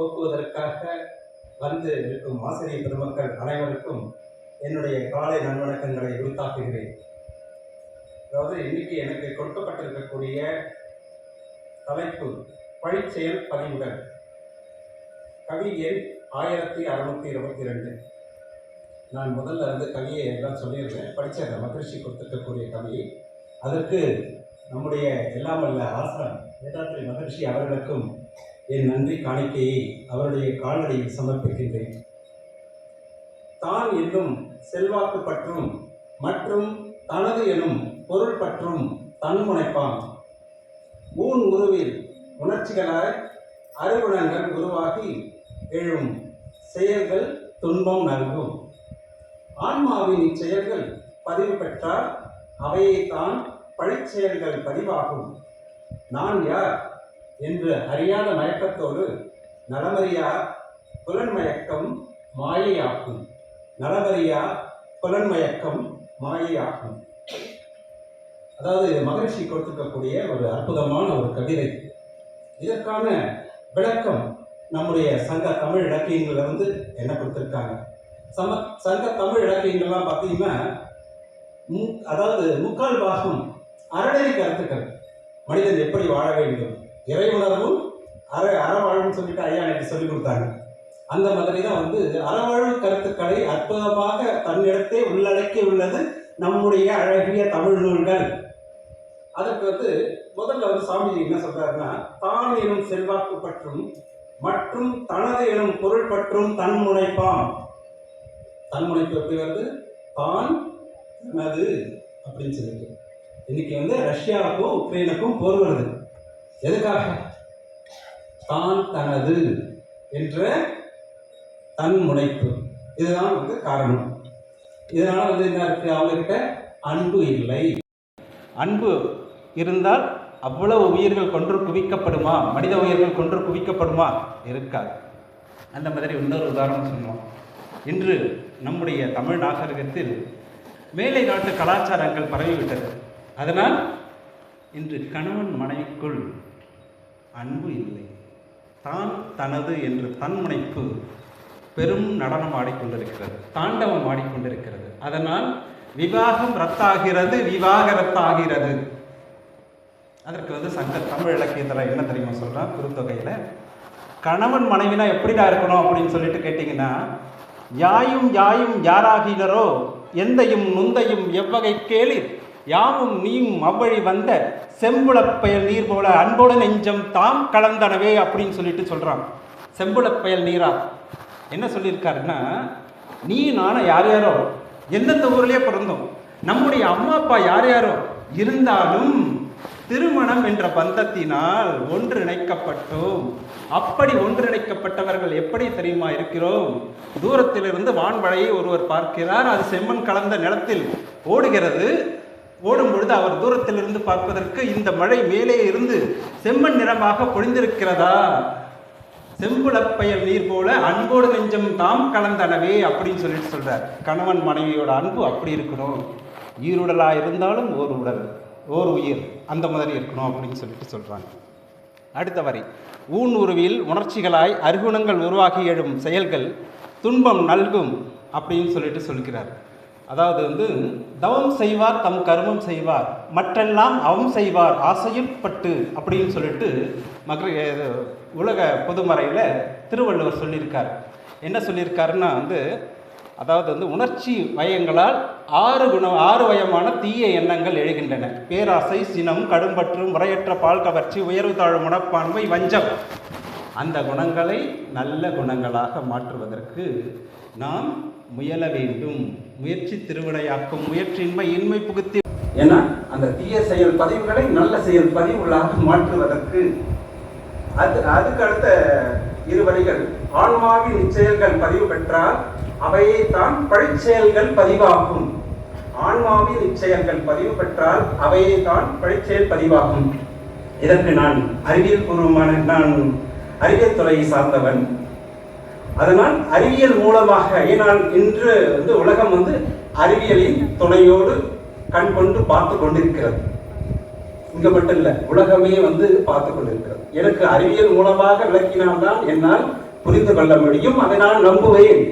போக்குவதற்காக வந்து இருக்கும் ஆசிரியர் பெருமக்கள் அனைவருக்கும் என்னுடைய காலை நல்வணக்கங்களை உருத்தாக்குகிறேன். அதாவது இன்னைக்கு எனக்கு கொடுக்கப்பட்டிருக்கக்கூடிய தலைப்பு பழிச்செயல் பதிவுகள். கவி எண் ஆயிரத்தி அறுநூத்தி இருபத்தி ரெண்டு. நான் முதல்ல வந்து கவியை எல்லாம் சொல்லியிருந்தேன். படித்த மகிழ்ச்சி கொடுத்துருக்கக்கூடிய கவி. அதற்கு நம்முடைய எல்லாம் வல்ல ஆசிரம் வேதாத்ரி மகிழ்ச்சி அவர்களுக்கும் என் நன்றி காணிக்கையை அவருடைய கால்நடையில் சமர்ப்பிக்கின்றேன். தான் என்னும் செல்வாக்கு பற்றும் மற்றும் தனது எனும் பொருள் பற்றும் தன்முனைப்பான். ஊன் உருவில் உணர்ச்சிகளாய் அறுகுணங்கள் உருவாகி எழும் செயல்கள் துன்பம் நல்கும். ஆன்மாவின் இச்செயல்கள் பதிவு பெற்றால் அவையை தான் பழிச்செயல்கள் பதிவாகும். நான் யார்? என்று அறியாத மயக்கத்தோடு நலமறியா புலன்மயக்கம் மாயையாக்கும். நலமறியா புலன்மயக்கம் மாயையாக்கும். அதாவது இது மகரிஷி கொடுத்திருக்கக்கூடிய ஒரு அற்புதமான ஒரு கவிதை. இதற்கான விளக்கம் நம்முடைய சங்க தமிழ் இலக்கியங்கள்ல வந்து என்ன கொடுத்துருக்காங்க? சம சங்க தமிழ் இலக்கியங்கள்லாம் பார்த்தீங்கன்னா மு- அதாவது முக்கால் பாகம் அறநெறி கருத்துக்கள். மனிதன் எப்படி வாழ வேண்டும்? இறை உணர்வும் அற அறவாழ்வுன்னு சொல்லிட்டு ஐயா எனக்கு சொல்லிக் கொடுத்தாங்க. அந்த மாதிரி தான் வந்து அறவாழ்வு கருத்துக்களை அற்புதமாக தன்னிடத்தே உள்ளடக்கி உள்ளது நம்முடைய அழகிய தமிழ் நூல்கள். அதற்கு வந்து முதல்ல வந்து சாமிஜி என்ன சொல்றாருன்னா தான் எனும் செல்வாக்கு பற்றும் மற்றும் தனது எனும் பொருள் பற்றும் தன்முனைப்பாம் தன்முனைப்பு எப்படி வருது? தான் தனது அப்படின்னு சொல்லிட்டு. இன்னைக்கு வந்து ரஷ்யாவுக்கும் உக்ரைனுக்கும் போர் வருது. எதுக்காக? தான் தனது என்ற தன் முனைப்பு. இதுதான் வந்து காரணம். இதனால் வந்து என்ன இருக்கு? அவங்கக்கிட்ட அன்பு இல்லை. அன்பு இருந்தால் அவ்வளவு உயிர்கள் கொன்று குவிக்கப்படுமா? மனித உயிர்கள் கொன்று குவிக்கப்படுமா? இருக்காது. அந்த மாதிரி இன்னொரு உதாரணம் சொன்னோம் இன்று நம்முடைய தமிழ் நாகரிகத்தில் மேலை நாட்டு கலாச்சாரங்கள் பரவிவிட்டது. அதனால் இன்று கணவன் மனைவிக்குள் அன்பு இல்லை. தான் தனது என்று தன்முனைப்பு பெரும் நடனம் ஆடிக்கொண்டிருக்கிறது. தாண்டவம் ஆடிக்கொண்டிருக்கிறது. அதனால் விவாகம் ரத்தாகிறது விவாக ரத்தாகிறது. அதற்கு வந்து சங்க தமிழ் இலக்கியத்தில் என்ன தெரியுமா சொல்கிறான் குறுத்தொகையில் கணவன் மனைவினா எப்படிடா இருக்கணும்? அப்படின்னு சொல்லிட்டு கேட்டிங்கன்னா யாயும் யாயும் யாராகினரோ எந்தையும் நுந்தையும் எவ்வகை கேளிர்? யாமும் நீயும் அவ்வழி வந்த செம்புளப்பயல் நீர் போல அன்போடு நெஞ்சம் தாம் கலந்தனவே அப்படின்னு சொல்லிட்டு சொல்கிறான் செம்புளப்பயல் நீரா? என்ன சொல்லியிருக்காருன்னா நீ நானும் யார் யாரோ? எந்தெந்த ஊர்லேயே பிறந்தோம்? நம்முடைய அம்மா அப்பா யார் யாரோ? இருந்தாலும் திருமணம் என்ற பந்தத்தினால் ஒன்றிணைக்கப்பட்டோம். அப்படி ஒன்றிணைக்கப்பட்டவர்கள் எப்படி தெரியுமா இருக்கிறோம்? தூரத்திலிருந்து வான்வழையை ஒருவர் பார்க்கிறார். அது செம்மண் கலந்த நிலத்தில் ஓடுகிறது. ஓடும் பொழுது அவர் தூரத்திலிருந்து பார்ப்பதற்கு இந்த மழை மேலே இருந்து செம்மண் நிறமாக பொழிந்திருக்கிறதா? செம்புளப்பயல் நீர் போல அன்போடு நெஞ்சம் தாம் கலந்தனவே அப்படின்னு சொல்லிட்டு சொல்றார். கணவன் மனைவியோட அன்பு அப்படி இருக்கணும். ஈருடலா இருந்தாலும் ஓர் உடல் ஓர் உயிர் அந்த மாதிரி இருக்கணும் அப்படின்னு சொல்லிட்டு சொல்றாங்க. அடுத்த வரை. ஊன் உருவில் உணர்ச்சிகளாய் அருகுணங்கள் உருவாகி எழும் செயல்கள் துன்பம் நல்கும் அப்படின்னு சொல்லிட்டு சொல்கிறார். அதாவது வந்து தவம் செய்வார் தம் கர்மம் செய்வார். மற்றெல்லாம் அவம் செய்வார் ஆசையுட்பட்டு அப்படின்னு சொல்லிட்டு மகர உலக பொதுமறையில் திருவள்ளுவர் சொல்லியிருக்கார். என்ன சொல்லியிருக்காருன்னா வந்து அதாவது வந்து உணர்ச்சி வயங்களால் ஆறு குண ஆறு வயமான தீய எண்ணங்கள் எழுகின்றன. பேராசை சினம் கடும்பற்று முறையற்ற பால் கவர்ச்சி உயர்வு தாழ்வு மனப்பான்மை வஞ்சம். அந்த குணங்களை நல்ல குணங்களாக மாற்றுவதற்கு நாம் முயல வேண்டும். முயற்சி திருவிடையாக்கும் முயற்சியின்மை இன்மை புகுத்தி என அந்த தீய செயல் பதிவுகளை நல்ல செயல் பதிவுகளாக மாற்றுவதற்கு அது அதுக்கு அடுத்த இரு வரிகள் ஆன்மாவின் இச்செயல்கள் பதிவு பெற்றால் அவையை தான் பழிச்செயல்கள் பதிவாகும். ஆன்மாவின் இச்செயல்கள் பதிவு பெற்றால் அவையை தான் பழிச்செயல் பதிவாகும். இதற்கு நான் அறிவியல் பூர்வமான நான் அறிவியல் துறையை சார்ந்தவன். அதனால் அறிவியல் மூலமாக ஏனால் இன்று வந்து உலகம் வந்து அறிவியலின் துணையோடு கண் கொண்டு பார்த்து கொண்டிருக்கிறது. இங்க மட்டும் இல்லை உலகமே வந்து பார்த்து கொண்டிருக்கிறது. எனக்கு அறிவியல் மூலமாக விளக்கினால்தான் என்னால் புரிந்து கொள்ள முடியும் அதை நான் நம்புவேன்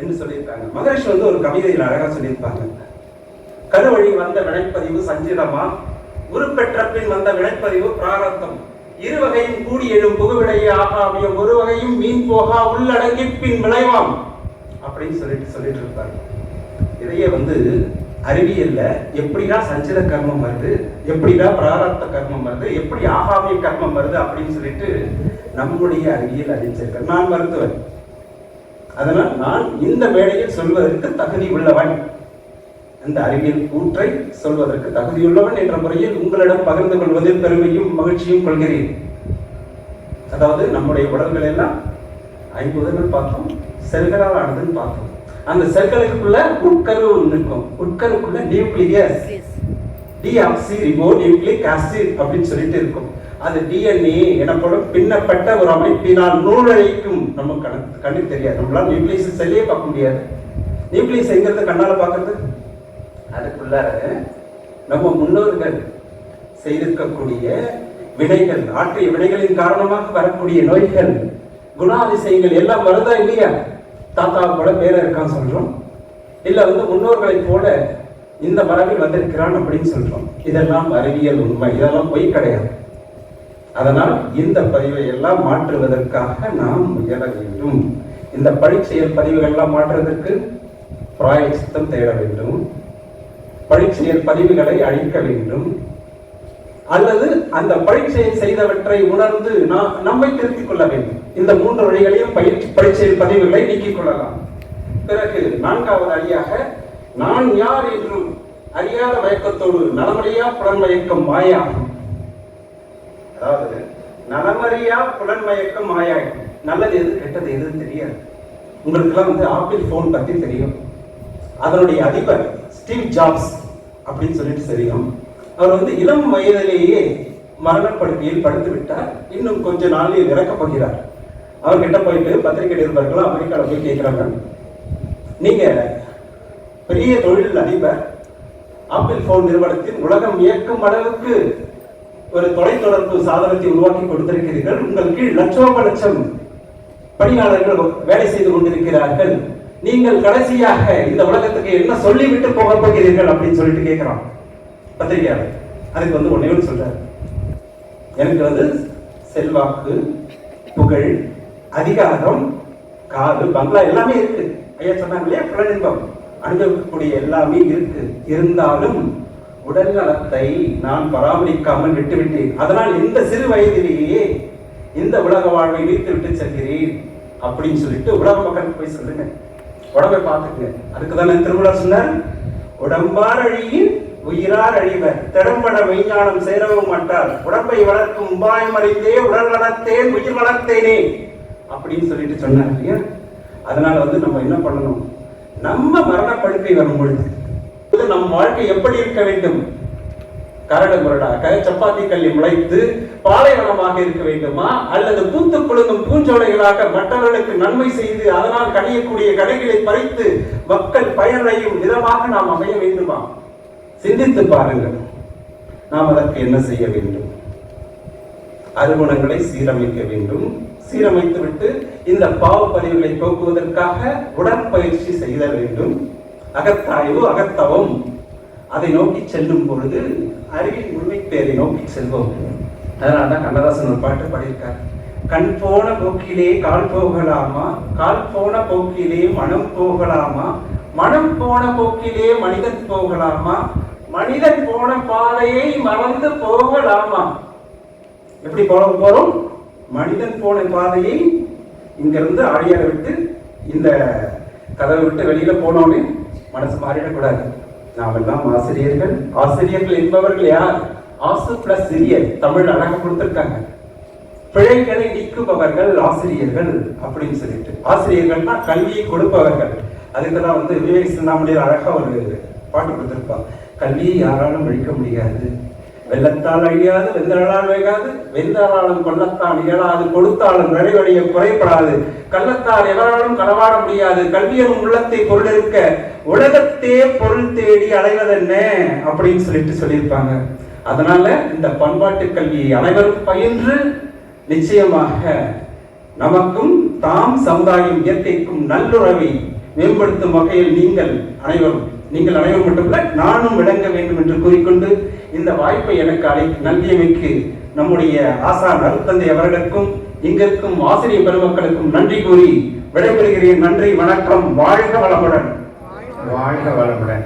என்று சொல்லியிருக்காங்க. மகரிஷி வந்து ஒரு கவிதையில் அழகா சொல்லியிருப்பாங்க. கருவழி வந்த வினைப்பதிவு சஞ்சிதமா? உருப்பெற்ற பின் வந்த வினைப்பதிவு பிராரத்தம் இருவகையும் கூடி எழும் புகவிடையே ஆகாமியம் ஒரு வகையும் மீன் போகா உள்ளடங்கி பின் விளைவாம். அப்படின்னு சொல்லிட்டு சொல்லிட்டு இருப்பாங்க. இதையே வந்து அறிவியல்ல எப்படின்னா சஞ்சித கர்மம் வருது எப்படிடா பிராரத்த கர்மம் வருது எப்படி ஆகாமிய கர்மம் வருது அப்படின்னு சொல்லிட்டு நம்முடைய அறிவியல் அறிஞர்கள் நான் மருத்துவன். அதனால் நான் இந்த மேடையில் சொல்வதற்கு தகுதி உள்ளவன். அந்த அறிவியல் கூற்றை சொல்வதற்கு தகுதியுள்ளவன் என்ற முறையில் உங்களிடம் பகிர்ந்து கொள்வதில் பெருமையும் மகிழ்ச்சியும் கொள்கிறேன். அதாவது நம்முடைய உடல்கள் எல்லாம் ஐம்பதுகள் பார்த்தோம் செல்களால் ஆனதுன்னு பார்த்தோம். அந்த செல்களுக்குள்ள உட்கரு இருக்கும் உட்கருக்குள்ள nucleus. Deoxyribonucleic acid அப்படின்னு சொல்லிட்டு இருக்கும். அது டிஎன்ஏ எனப்படும் பின்னப்பட்ட ஒரு அமைப்பினால் நூலழைக்கும். நம்ம கணக்கு கண்ணுக்கு தெரியாது. நம்மளால நியூக்ளியஸ் செல்லே பார்க்க முடியாது. நியூக்ளியஸ் எங்கிறது கண்ணால பார்க்கறது? அதுக்குள்ளார நம்ம முன்னோர்கள் செய்திருக்கக்கூடிய வினைகள் ஆற்றிய வினைகளின் காரணமாக வரக்கூடிய நோய்கள் குணாதிசயங்கள் எல்லாம் வருதா இல்லையா? தாத்தா போல பேர இருக்கான்னு சொல்றோம். இல்ல வந்து முன்னோர்களை போல இந்த மரபில் வந்திருக்கிறான் அப்படின்னு சொல்றோம். இதெல்லாம் அறிவியல் உண்மை. இதெல்லாம் பொய் கிடையாது. அதனால் இந்த பதிவை எல்லாம் மாற்றுவதற்காக நாம் முயல வேண்டும். இந்த பழிச்செயல் பதிவுகள் எல்லாம் மாற்றுவதற்கு பிராயச்சித்தம் தேட வேண்டும். பழிச்செயல் பதிவுகளை அழிக்க வேண்டும். அல்லது அந்த பரீட்சையை செய்தவற்றை உணர்ந்து நாம் நம்மை திருத்திக் கொள்ள வேண்டும். இந்த மூன்று வழிகளையும் பயிற்சி பரீட்சையில் பதிவுகளை நீக்கிக் கொள்ளலாம். பிறகு நான்காவது அடியாக நான் யார் என்றும் அறியாத மயக்கத்தோடு நலமறியா புலன் மயக்கம் மாயாகும். அதாவது நலமறியா புலன் மயக்கம் மாயாகும். நல்லது எது கெட்டது எதுன்னு தெரியாது. உங்களுக்கெல்லாம் வந்து ஆப்பிள் போன் பத்தி தெரியும். அதனுடைய அதிபர் ஸ்டீவ் ஜாப்ஸ். அப்படின்னு சொல்லிட்டு தெரியும் அவர் வந்து இளம் வயதிலேயே மரணப்படுக்கையில் படுத்து விட்டார் இன்னும் கொஞ்ச நாளில் இறக்க போகிறார் அவர்கிட்ட போயிட்டு பத்திரிகை நிருபர்கள் அமெரிக்காவில் போய் கேட்குறாங்க நீங்க பெரிய தொழில் அதிபர் ஆப்பிள் போன் நிறுவனத்தின் உலகம் இயக்கும் அளவுக்கு ஒரு தொலைத்தொடர்பு சாதனத்தை உருவாக்கி கொடுத்திருக்கிறீர்கள். உங்கள் கீழ் லட்சோப லட்சம் பணியாளர்கள் வேலை செய்து கொண்டிருக்கிறார்கள். நீங்கள் கடைசியாக இந்த உலகத்துக்கு என்ன சொல்லிவிட்டு போக போகிறீர்கள் அப்படின்னு சொல்லிட்டு கேட்கிறான் பத்திரிகையாளர் அதுக்கு வந்து ஒன்னே ஒன்று சொல்றாரு. எனக்கு வந்து செல்வாக்கு புகழ் அதிகாரம் காது பங்களா எல்லாமே இருக்கு. ஐயா சொன்னாங்க இல்லையா? புலனின்பம் அனுபவிக்கக்கூடிய எல்லாமே இருக்கு. இருந்தாலும் உடல் நலத்தை நான் பராமரிக்காமல் விட்டுவிட்டேன். அதனால் இந்த சிறு வயதிலேயே இந்த உலக வாழ்வை நீத்து விட்டு செல்கிறேன் அப்படின்னு சொல்லிட்டு உலக மக்களுக்கு போய் சொல்லுங்க. உடம்பை பார்த்துக்குங்க. அதுக்கு தானே திருமணம் சொன்னார்? உடம்பார் அழியின் உயிரார் அழிவர். திடம்பட மெய்ஞானம் சேரவும் மாட்டார். உடம்பை வளர்க்கும் உபாயம் அறிந்தே உடல் வளர்த்தேன் உயிர் வளர்த்தேனே. அப்படின்னு சொல்லிட்டு சொன்னார் இல்லையா? அதனால வந்து நம்ம என்ன பண்ணணும்? நம்ம மரணப்படுக்கை வரும் பொழுது இது நம் வாழ்க்கை எப்படி இருக்க வேண்டும்? கரடு முரடாக சப்பாத்தி கல்லி முளைத்து பாலைவனமாக இருக்க வேண்டுமா? அல்லது பூத்து குழுங்கும் பூஞ்சோலைகளாக மற்றவர்களுக்கு நன்மை செய்து அதனால் கடையக்கூடிய கடைகளை பறித்து மக்கள் பயனடையும் விதமாக நாம் அமைய வேண்டுமா? சிந்தித்து பாருங்கள். நாம் அதற்கு என்ன செய்ய வேண்டும்? அறுகுணங்களை சீரமைக்க வேண்டும். சீரமைத்துவிட்டு இந்த பாவ பதிவுகளை போக்குவதற்காக உடற்பயிற்சி செய்த வேண்டும். அகத்தாய்வு அகத்தவம். அதை நோக்கி செல்லும் பொழுது அறிவின் உண்மை பேரை நோக்கி செல்வோம். அதனால தான் கண்ணதாசன் ஒரு பாட்டு பாடியிருக்கார். கண் போன போக்கிலே கால் போகலாமா? கால் போன போக்கிலே மனம் போகலாமா? மனம் போன போக்கிலே மனிதன் போகலாமா? மனிதன் போன பாதையை மறந்து போகலாமா? எப்படி போக போறோம்? மனிதன் போன பாதையை இங்கிருந்து ஆழியாரை விட்டு இந்த கதவை விட்டு வெளியில போனோன்னு மனசு மாறிடக்கூடாது. நாமெல்லாம் ஆசிரியர்கள். ஆசிரியர்கள் என்பவர்கள் யார்? ஆசு பிளஸ் சிறியர். தமிழ் அழகம் கொடுத்திருக்காங்க. பிழைகளை நீக்குபவர்கள் ஆசிரியர்கள் அப்படின்னு சொல்லிட்டு. ஆசிரியர்கள்னா கல்வியை கொடுப்பவர்கள். அதுக்கு தான் வந்து விவேக் சிந்தாமணியர் அழகா ஒரு பாட்டு கொடுத்திருப்பாங்க கல்வியை யாராலும் அழிக்க முடியாது. வெள்ளத்தால் அழியாது வெந்தளால் வேகாது. வெந்தாலும் கொள்ளத்தால் இயலாது கொடுத்தாலும் நிறைவடைய குறைப்படாது கள்ளத்தால் எவராலும் களவாட முடியாது. கல்வியரும் உள்ளத்தை பொருளெடுக்க உலகத்தே பொருள் தேடி அலைவதென்ன? அப்படின்னு சொல்லிட்டு சொல்லியிருப்பாங்க. அதனால இந்த பண்பாட்டு கல்வியை அனைவரும் பயின்று நிச்சயமாக நமக்கும் தாம் சமுதாயம் இயற்கைக்கும் நல்லுறவை மேம்படுத்தும் வகையில் நீங்கள் அனைவரும் நீங்கள் அனைவரும் மட்டுமல்ல நானும் விளங்க வேண்டும் என்று கூறிக்கொண்டு இந்த வாய்ப்பை எனக்கு அழை நல்கியமைக்கு நம்முடைய ஆசான் அருத்தந்தை அவர்களுக்கும் இங்கிருக்கும் ஆசிரியர் பெருமக்களுக்கும் நன்றி கூறி விடைபெறுகிறேன். நன்றி வணக்கம் வாழ்க வளமுடன். வாழ்க வளமுடன்.